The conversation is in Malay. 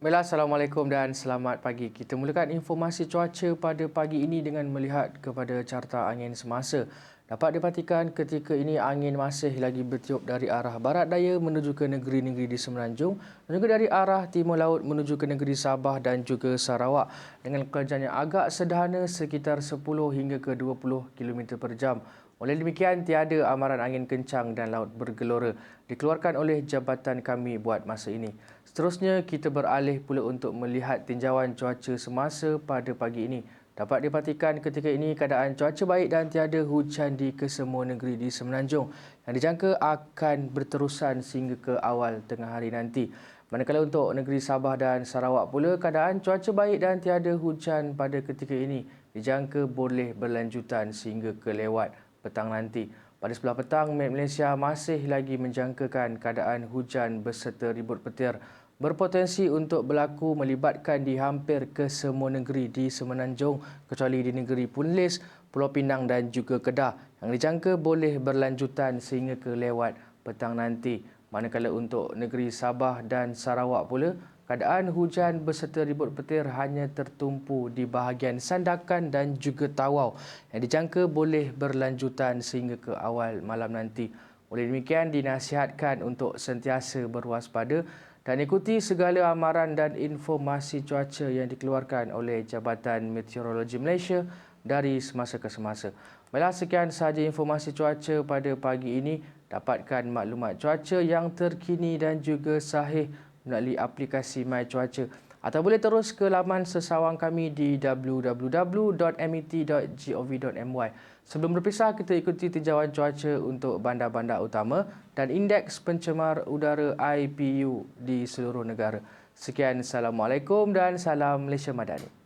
Baiklah, Assalamualaikum dan selamat pagi. Kita mulakan informasi cuaca pada pagi ini dengan melihat kepada carta angin semasa. Dapat dipastikan ketika ini angin masih lagi bertiup dari arah barat daya menuju ke negeri-negeri di Semenanjung dan juga dari arah timur laut menuju ke negeri Sabah dan juga Sarawak dengan kelajuan yang agak sederhana sekitar 10 hingga ke 20 km per jam. Oleh demikian, tiada amaran angin kencang dan laut bergelora dikeluarkan oleh jabatan kami buat masa ini. Seterusnya, kita beralih pula untuk melihat tinjauan cuaca semasa pada pagi ini. Dapat dipastikan ketika ini keadaan cuaca baik dan tiada hujan di kesemua negeri di Semenanjung yang dijangka akan berterusan sehingga ke awal tengah hari nanti. Manakala untuk negeri Sabah dan Sarawak pula, keadaan cuaca baik dan tiada hujan pada ketika ini dijangka boleh berlanjutan sehingga ke lewat petang nanti. Pada sebelah petang, Malaysia masih lagi menjangkakan keadaan hujan berserta ribut petir berpotensi untuk berlaku melibatkan di hampir ke semua negeri di Semenanjung kecuali di negeri Punlis, Pulau Pinang dan juga Kedah yang dijangka boleh berlanjutan sehingga ke lewat petang nanti. Manakala untuk negeri Sabah dan Sarawak pula, Keadaan hujan berserta ribut petir hanya tertumpu di bahagian Sandakan dan juga Tawau yang dijangka boleh berlanjutan sehingga ke awal malam nanti. Oleh demikian, dinasihatkan untuk sentiasa berwaspada dan ikuti segala amaran dan informasi cuaca yang dikeluarkan oleh Jabatan Meteorologi Malaysia dari semasa ke semasa. Baiklah, sekian sahaja informasi cuaca pada pagi ini. Dapatkan maklumat cuaca yang terkini dan juga sahih melalui aplikasi My Cuaca atau boleh terus ke laman sesawang kami di www.met.gov.my. Sebelum berpisah, kita ikuti tinjauan cuaca untuk bandar-bandar utama dan indeks pencemar udara IPU di seluruh negara. Sekian, Assalamualaikum dan salam Malaysia Madani.